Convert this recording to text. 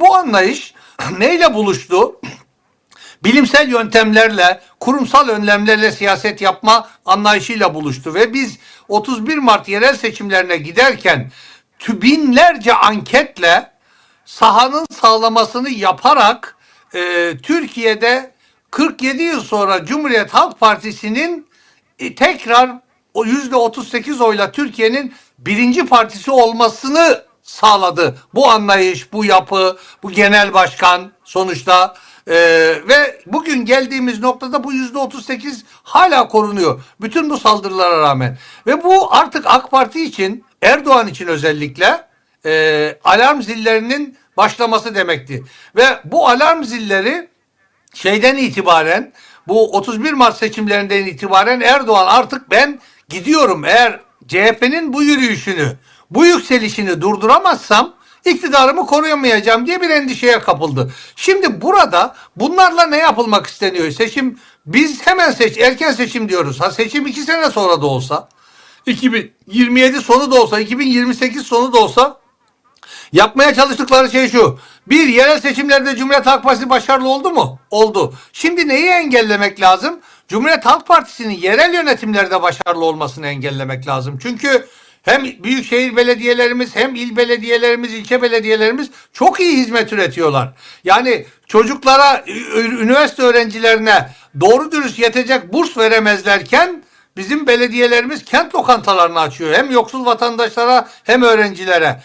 Bu anlayış neyle buluştu? bilimsel yöntemlerle, kurumsal önlemlerle siyaset yapma anlayışıyla buluştu ve biz 31 Mart yerel seçimlerine giderken binlerce anketle sahanın sağlamasını yaparak e, Türkiye'de 47 yıl sonra Cumhuriyet Halk Partisi'nin e, tekrar o yüzde 38 oyla Türkiye'nin birinci partisi olmasını sağladı. Bu anlayış, bu yapı, bu genel başkan sonuçta Ee, ve bugün geldiğimiz noktada bu yüzde 38 hala korunuyor. Bütün bu saldırılara rağmen. Ve bu artık AK Parti için, Erdoğan için özellikle e, alarm zillerinin başlaması demekti. Ve bu alarm zilleri şeyden itibaren bu 31 Mart seçimlerinden itibaren Erdoğan artık ben gidiyorum eğer CHP'nin bu yürüyüşünü, bu yükselişini durduramazsam iktidarımı koruyamayacağım diye bir endişeye kapıldı. Şimdi burada bunlarla ne yapılmak isteniyor? Seçim biz hemen seç erken seçim diyoruz. Ha seçim iki sene sonra da olsa 2027 sonu da olsa 2028 sonu da olsa Yapmaya çalıştıkları şey şu. Bir, yerel seçimlerde Cumhuriyet Halk Partisi başarılı oldu mu? Oldu. Şimdi neyi engellemek lazım? Cumhuriyet Halk Partisi'nin yerel yönetimlerde başarılı olmasını engellemek lazım. Çünkü hem büyükşehir belediyelerimiz hem il belediyelerimiz, ilçe belediyelerimiz çok iyi hizmet üretiyorlar. Yani çocuklara, üniversite öğrencilerine doğru dürüst yetecek burs veremezlerken Bizim belediyelerimiz kent lokantalarını açıyor. Hem yoksul vatandaşlara hem öğrencilere.